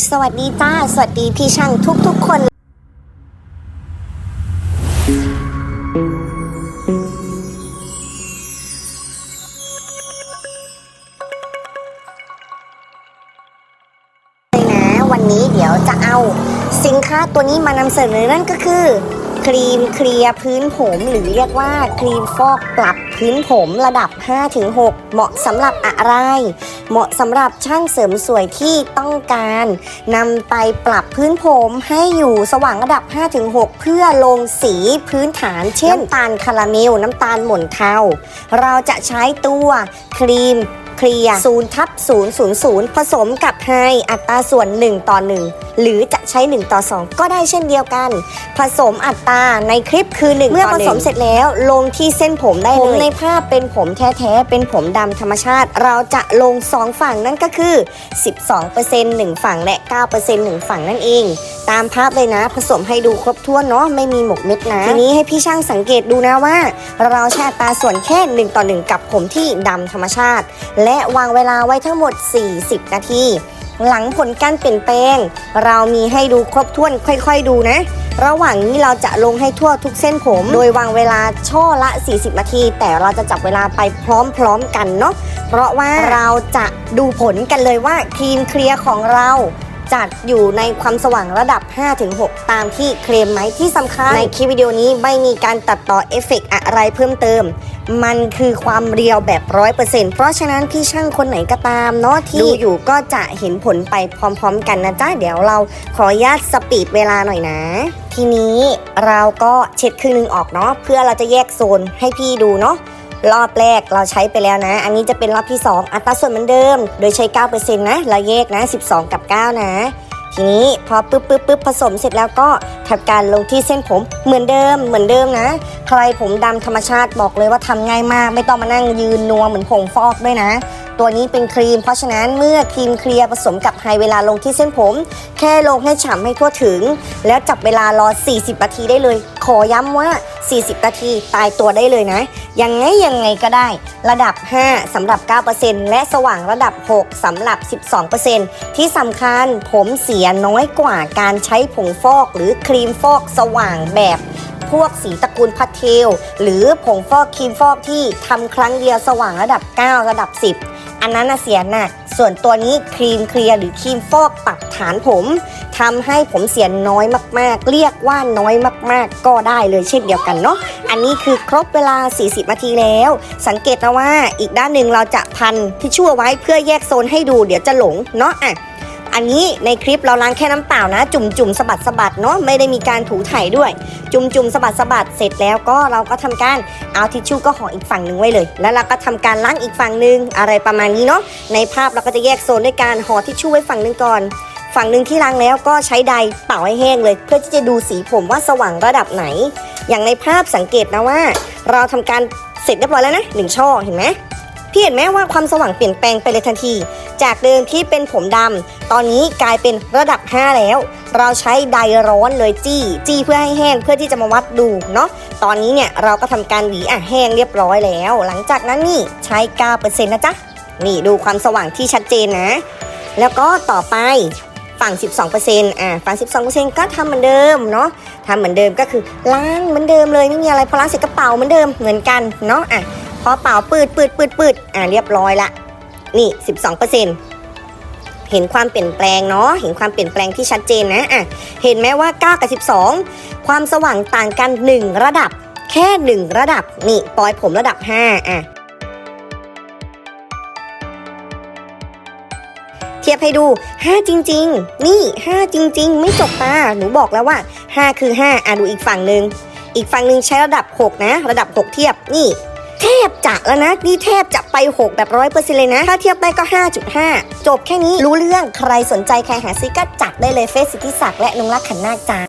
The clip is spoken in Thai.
สวัสดีจ้า สวัสดีพี่ช่างทุกๆคน เลยนะ วันนี้เดี๋ยวจะเอาสินค้าตัวนี้มานำเสนอนั่นก็คือ ครีมเคลียร์พื้นผมหรือเรียกว่าครีมฟอกปรับพื้นผมระดับ 5-6 เหมาะสำหรับอะไร เหมาะสำหรับช่างเสริมสวยที่ต้องการนำไปปรับพื้นผมให้อยู่สว่างระดับ 5-6 เพื่อลงสีพื้นฐาน เช่นน้ำตาลคาราเมลน้ำตาลหม่นเทาเราจะใช้ตัวครีม เคลียร์0ทับ000 ผสมกับไฮอัตราส่วน 1 ต่อ 1 หรือจะใช้ 1 ต่อ 2 ก็ได้เช่นเดียวกัน ผสมอัตราในคลิปคือ 1 เมื่อผสมเสร็จแล้วลงที่เส้นผมได้เลยผมในภาพเป็นผมแท้ๆ เป็นผมดำธรรมชาติ เราจะลง 2 ฝั่งนั่นก็คือ 12% 1 ฝั่งและ 9% 1 ฝั่งนั่นเอง ตามภาพเลยนะ ผสมให้ดูครบถ้วนเนาะไม่มีหมกเม็ดนะ ทีนี้ให้พี่ช่างสังเกตดูนะว่า เราใช้อัตราส่วนแค่ 1 ต่อ 1 กับผมที่ดำธรรมชาติ และวางเวลาไว้ทั้งหมด 40 นาที หลังผลการเปลี่ยนแปลง เรามีให้ดูครบถ้วนค่อยๆดูนะ ระหว่างนี้เราจะลงให้ทั่วทุกเส้นผม โดยวางเวลาช่อละ 40 นาที แต่เราจะจับเวลาไปพร้อมๆกันเนาะเพราะว่าเราจะดูผลกันเลยว่าทีมเคลียร์ของเรา จัดอยู่ในความสว่างระดับ 5-6 ตามที่เคลมไหมที่สำคัญในคลิปวิดีโอนี้ไม่มีการตัดต่อเอฟเฟกต์อะไรเพิ่มเติม มันคือความเรียวแบบ 100%เพราะฉะนั้นพี่ช่างคนไหนก็ตามเนาะที่ดูอยู่ก็จะเห็นผลไปพร้อมๆ กันนะจ๊ะ เดี๋ยวเราขออนุญาตสปีดเวลาหน่อยนะ ทีนี้เราก็เช็ดครึ่งหนึงออกเนาะเพื่อเราจะแยกโซนให้พี่ดูเนาะ รอบแรกเราใช้ไปแล้วนะ อันนี้จะเป็นรอบที่ 2 อัตราส่วนเหมือนเดิม โดยใช้ 9%นะ เราแยกนะ 12 กับ 9 นะ ทีนี้พอปึ๊บปึ๊บปึ๊บผสมเสร็จแล้วก็ทำการลงที่เส้นผมเหมือนเดิมเหมือนเดิมนะ ใครผมดำธรรมชาติบอกเลยว่าทำง่ายมาก ไม่ต้องมานั่งยืนนัวเหมือนผงฟอกด้วยนะตัวนี้เป็นครีม เพราะฉะนั้นเมื่อครีมเคลียร์ผสมกับไฮเวลาลงที่เส้นผม แค่ลงให้ฉ่ำให้ทั่วถึง แล้วจับเวลารอ 40 นาทีได้เลย ขอย้ำว่า 40 นาที ตายตัวได้เลยนะ ยังไงยังไงก็ได้ ระดับ 5สำหรับ 9%และสว่างระดับ 6สำหรับ 12%ที่สำคัญผมเสียน้อยกว่าการใช้ผงฟอกหรือครีมฟอกสว่างแบบพวกสีตระกูลพัทเทล หรือผงฟอกครีมฟอกที่ทำครั้งเดียวสว่างระดับ 9 ระดับ 10 อันนั้นเสียหนักส่วนตัวนี้ครีมเคลียร์หรือครีมฟอกปักฐานผม ทำให้ผมเสียน้อยมากๆ เรียกว่าน้อยมากๆ ก็ได้เลยเช่นเดียวกันเนาะอันนี้คือครบเวลา 40 นาทีแล้ว สังเกตนะว่าอีกด้านหนึ่งเราจะพันทิชชู่ไว้เพื่อแยกโซนให้ดูเดี๋ยวจะหลงเนาะอะอันนี้ในคลิปเราล้างแค่น้ำเปล่านะ จุ่มจุ่มๆสะบัดสะบัดเนาะไม่ได้มีการถูถ่ายด้วย จุ่มจุ่มๆสะบัดสะบัดเสร็จแล้วก็เราก็ทำการเอาทิชชู่ก็ห่ออีกฝั่งหนึ่งไว้เลย แล้วเราก็ทำการล้างอีกฝั่งหนึ่งอะไรประมาณนี้เนาะในภาพเราก็จะแยกโซนด้วยการห่อทิชชู่ไว้ฝั่งหนึ่งก่อน ฝั่งหนึ่งที่ล้างแล้วก็ใช้ไดร์เป่าให้แห้งเลย เพื่อที่จะดูสีผมว่าสว่างระดับไหน อย่างในภาพสังเกตนะว่า เราทำการเสร็จเรียบร้อยแล้วนะหนึ่งช่อเห็นไหมพี่เห็นไหมว่าความสว่างเปลี่ยนแปลงไปเลยทันที จากเดิมที่เป็นผมดำตอนนี้กลายเป็นระดับ 5 แล้ว เราใช้ไดร์ร้อนเลยจี้ จี้เพื่อให้แห้งเพื่อที่จะมาวัดดูเนาะตอนนี้เนี่ยเราก็ทำการหวีอะแห้งเรียบร้อยแล้ว หลังจากนั้นนี่ใช้9%นะจ๊ะนี่ดูความสว่างที่ชัดเจนนะ แล้วก็ต่อไป ฝั่ง 12%อะฝั่ง 12%ก็ทำเหมือนเดิมเนาะทำเหมือนเดิมก็คือล้างเหมือนเดิมเลยไม่มีอะไรพอล้างเสร็จก็เป่าเหมือนเดิมเหมือนกันเนาะอะพอเป่าปืดปืดปืดปืดอ่าเรียบร้อยละนี่ 12%เห็นความเปลี่ยนแปลงเนาะ เห็นความเปลี่ยนแปลงที่ชัดเจนนะอะเห็นไหมว่า 9 กับ 12 ความสว่างต่างกัน 1 ระดับ แค่ 1 ระดับ นี่ปล่อยผมระดับ 5 อะ เทียบให้ดู 5 จริง ๆ นี่ 5 จริง ๆ ไม่จกตา หนูบอกแล้วว่า 5 คือ 5 อะดูอีกฝั่งหนึ่ง อีกฝั่งหนึ่งใช้ระดับ 6 นะ ระดับ 6 เทียบ นี่ แทบจะแล้วนะ นี่แทบจะไป 6 แบบร้อยเปอร์เซ็นต์เลยนะ ถ้าเทียบได้ก็ 5.5 จบแค่นี้ รู้เรื่อง ใครสนใจใครหาซื้อก็จัดได้เลยเฟซสิทธิศักดิ์และนงรักขันนาคจา